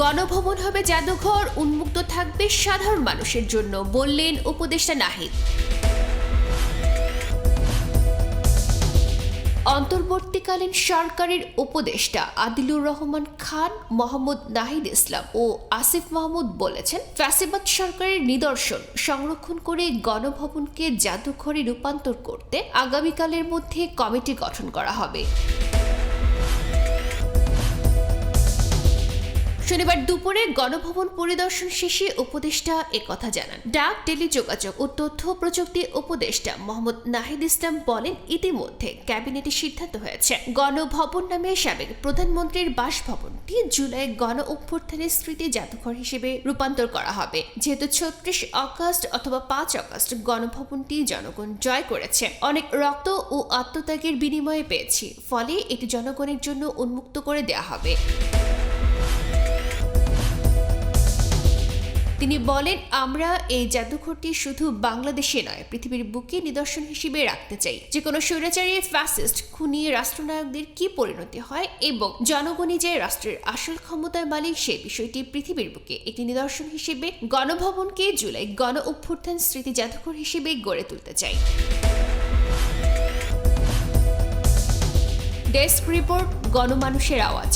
গণভবন হবে জাদুঘর, উন্মুক্ত থাকবে সাধারণ মানুষের জন্য, বললেন উপদেষ্টা নাহিদ। অন্তর্বর্তীকালীন সরকারের উপদেষ্টা আদিলুর রহমান খান, মোহাম্মদ নাহিদ ইসলাম ও আসিফ মাহমুদ বলেছেন, ফ্যাসিবাদ সরকারের নিদর্শন, সংরক্ষণ করে গণভবনকে জাদুঘরে রূপান্তর করতে আগামীকালের মধ্যে কমিটি গঠন করা হবে। শনিবার দুপুরে গণভবন পরিদর্শন শেষে উপদেষ্টা একথা জানান। ডাক, টেলিযোগাযোগ ও তথ্য প্রযুক্তি উপদেষ্টা মোহাম্মদ নাহিদ ইসলাম বলেন, ইতিমধ্যে ক্যাবিনেটে সিদ্ধান্ত হয়েছে। গণভবন নামে সাবেক প্রধানমন্ত্রীর বাসভবনটি জুলাই গণ অভ্যুত্থানের স্মৃতি জাদুঘর হিসেবে রূপান্তর করা হবে। যেহেতু ছত্রিশ আগস্ট অথবা পাঁচ আগস্ট গণভবনটি জনগণ জয় করেছে। অনেক রক্ত ও আত্মত্যাগের বিনিময়ে পেয়েছি। ফলে এটি জনগণের জন্য উন্মুক্ত করে দেওয়া হবে। তিনি বলেন, আমরা এই জাদুঘরটি শুধু বাংলাদেশে নয়, পৃথিবীর বুকে নিদর্শন হিসেবে রাখতে চাই। যে কোনো স্বৈরাচারী, ফ্যাসিস্ট, খুনি, রাষ্ট্রনায়কদের কি পরিণতি হয় এবং জনগণই যে রাষ্ট্রের আসল ক্ষমতার মালিক, সে বিষয়টি পৃথিবীর বুকে একটি নিদর্শন হিসেবে, গণভবনকে জুলাই গণ অভ্যুত্থান স্মৃতি জাদুঘর হিসেবে গড়ে তুলতে চাই। ডেস্ক রিপোর্ট, গণমানুষের আওয়াজ।